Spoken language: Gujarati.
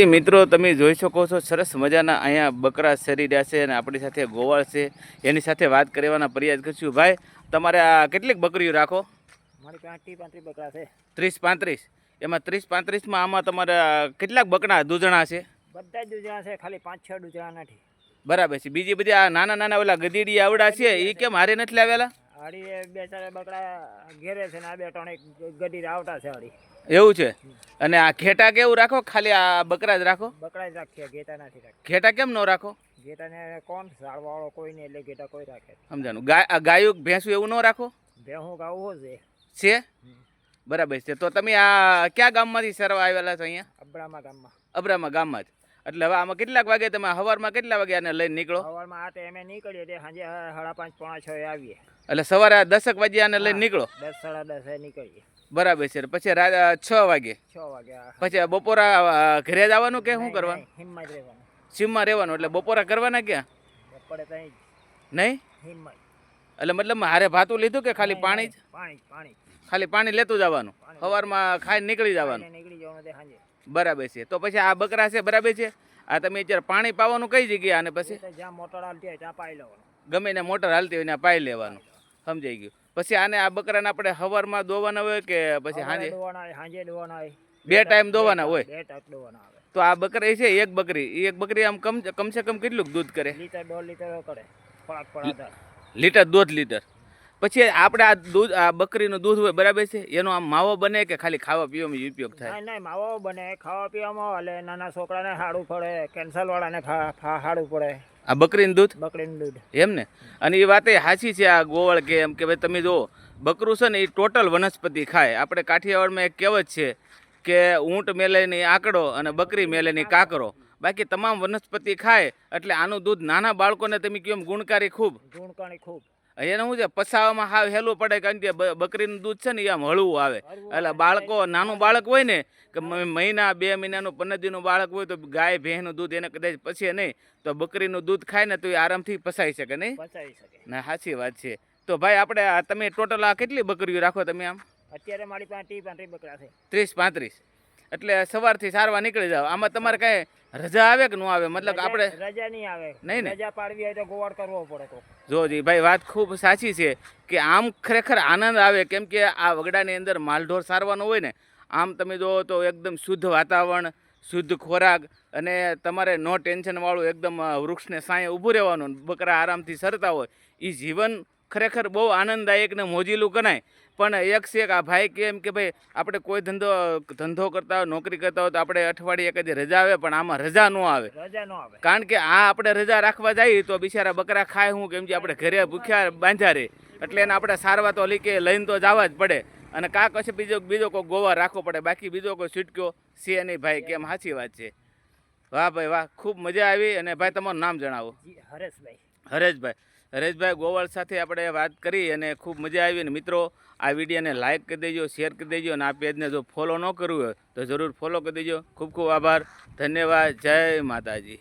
એ મિત્રો તમે જોઈ શકો છો સરસ મજાના અહીંયા બકરા સરી રહ્યા છે અને આપણી સાથે ગોવાળ છે. એની સાથે વાત કરવાના પ્રયાસ કરશું. ભાઈ તમારે આ કેટલીક બકરીઓ રાખો? મારી પાસે પાંત્રીસ બકરા છે. ત્રીસ પાંત્રીસ? એમાં ત્રીસ પાંત્રીસમાં આમાં તમારે કેટલાક બકરા દૂધણા છે? બધા દૂધણા છે ખાલી પાંચ છ દૂધણા નથી. બરાબર છે. બીજી બધી આ નાના નાના ઓલા ગધેડી આવડા છે એ કેમ હારે નથી લાવેલા? એ બે ચાર બકરા ઘેરે છે ને આ બે ત્રણ એક ગડી આવતા છે હાડી. એવું છે? અને આ ઘેટા કેવું રાખો? ખાલી આ બકરા જ રાખો? બકરા જ રાખીએ ઘેટા નથી રાખીએ. ઘેટા કેમ ન રાખો? ઘેટાને કોણ ઝાડવાળો કોઈ નહીં એટલે ઘેટા કોઈ રાખે સમજાનું ગાય ગાયું ભેંસું એવું ન રાખો? ભેહું ગાવું છે. છે? બરાબર છે. તો તમે આ કયા ગામમાંથી સરવા આવેલા છો અહીંયા? અબરામા ગામમાં. અબરામા ગામમાં જ. એટલે હવે આમાં કેટલાક વાગે તમે સવારમાં કેટલા વાગે આને લઈને નીકળો? સવારમાં આ ટાઈમે નીકળીએ તે સાંજે સાડા પાંચ પોણા છ આવીએ. એટલે સવારે દસક વાગે આને લઈને નીકળો? દસ સાડા દસે નીકળીએ. બરાબર છે પછી છ વાગે? છ વાગે પછી બપોરા ઘરે ઘરે જવાનું કે શું કરવાનું? હિમમાં જ રહેવાનું. સીમમાં રહેવાનું એટલે બપોરા કરવાના ક્યાં? બપોરે ત્યાં નહીં? હિમમાં એટલે મતલબ હારે ભાતું લીધું કે ખાલી પાણી જ? પાણી પાણી ખાલી પાણી લેતું જવાનું? સવારમાં ખાઈ નીકળી જવાનું. નીકળી તે બરાબર છે. તો પછી આ બકરા છે બરાબર છે? આ તમે અત્યારે પાણી પાવાનું કઈ જગ્યાએ અને પછી? જ્યાં મોટર હાલતી હોય ત્યાં પાઈ લેવાનું. ગમે ને મોટર હાલતી હોય ત્યાં પાઈ લેવાનું. સમજાઈ ગયું. પછી આને આ બકરાને આપણે હવારમાં દોવાના હોય કે પછી સાંજે સાંજે દોવાના હોય બે ટાઈમ દોવાના હોય? બે ટાઈમ દોવાના આવે. તો આ બકરી છે એક બકરી. એક બકરી આમ કમ કમસે કમ કેટલું દૂધ કરે? લીટર દોઢ લીટર કરે. લીટર દોઢ લીટર. પછી આપણે આ દૂધ આ બકરીનું દૂધ હોય બરાબર છે? એનો આમ માવો બને કે ખાલી ખાવા પીવામાં ઉપયોગ થાય? નહીં માવો બને ખાવા પીવામાં એટલે નાના છોકરાને હાડું પડે કેન્સર વાળાને ખા ખા હાડું પડે. આ બકરીનું દૂધ? બકરીનું દૂધ. એમ ને? અને એ વાત એ સાચી છે આ ગોવળ કે એમ કે ભાઈ તમે જો બકરું છે ને એ ટોટલ વનસ્પતિ ખાય. આપણે કાઠિયાવાડમાં એક કહેવત છે કે ઊંટ મેલેની આંકડો અને બકરી મેલેની કાકરો. બાકી તમામ વનસ્પતિ ખાય એટલે આનું દૂધ નાના બાળકોને તમે કેમ ગુણકારી ખૂબ? ગુણકારી ખૂબ. એને શું છે પસાવામાં હાવ હેલું પડે કારણ કે બકરીનું દૂધ છે ને એ આમ હળવું આવે. એટલે બાળકો નાનું બાળક હોય ને કે મહિના બે મહિનાનું પંદરદીનું બાળક હોય તો ગાય ભેંસનું દૂધ એને કદાચ પછી નહીં તો બકરીનું દૂધ ખાય ને તો એ આરામથી પસાઈ શકે નહીં? પચાવી શકે. ના સાચી વાત છે. તો ભાઈ આપણે તમે ટોટલ આ કેટલી બકરીઓ રાખો તમે આમ? અત્યારે મારી પાસે ત્રીસ પાંત્રીસ બકરા છે. ત્રીસ પાંત્રીસ. એટલે સવારથી સારવાર નીકળી જાવ આમાં તમારે કાંઈ રજા આવે કે ન આવે? મતલબ આપણે રજા- નહીં આવે. નહીં ને? રજા પાડવી હોય તો ગોવાળ કરવો પડે તો જોજી ભાઈ વાત ખૂબ સાચી છે કે આમ ખરેખર આનંદ આવે. કેમ કે આ વગડાની અંદર માલઢોર સારવાનો હોય ને આમ તમે જુઓ તો એકદમ શુદ્ધ વાતાવરણ શુદ્ધ ખોરાક અને તમારે નો ટેન્શનવાળું એકદમ વૃક્ષને સાંયે ઊભું રહેવાનું બકરા આરામથી સરતા હોય. એ જીવન ખરેખર બહુ આનંદદાયક ને મોજીલું ગણાય. પણ એક છે કે આ ભાઈ કે એમ કે ભાઈ આપણે કોઈ ધંધો ધંધો કરતા હોય નોકરી કરતા હોય તો આપણે અઠવાડિયે કદી રજા આવે પણ આમાં રજા ન આવે. રજા ન આવે. કારણ કે આ આપણે રજા રાખવા જઈએ તો બિચારા બકરા ખાય હું કેમ કે આપણે ઘરે ભૂખ્યા બાંધ્યા રહે એટલે એને આપણે સારવાર તો લીકે લઈને તો જવા જ પડે. અને કાંક હશે બીજો બીજો કોઈ ગોવા રાખવો પડે. બાકી બીજો કોઈ છૂટક્યો છે નહીં ભાઈ કેમ? સાચી વાત છે. વાહ ભાઈ વાહ. ખૂબ મજા આવી અને ભાઈ તમારું નામ જણાવો. હરેશભાઈ. હરેશભાઈ. હરેશભાઈ, ગોવાળ સાથે આપણે વાત કરી અને ખૂબ મજા આવી. અને મિત્રો, આ વિડીયોને લાઇક કરી દેજો શેર કરી દેજો અને આ પેજને જો ફોલો ન કરવું હોય તો જરૂર ફોલો કરી દેજો. ખૂબ ખૂબ આભાર. ધન્યવાદ. જય માતાજી.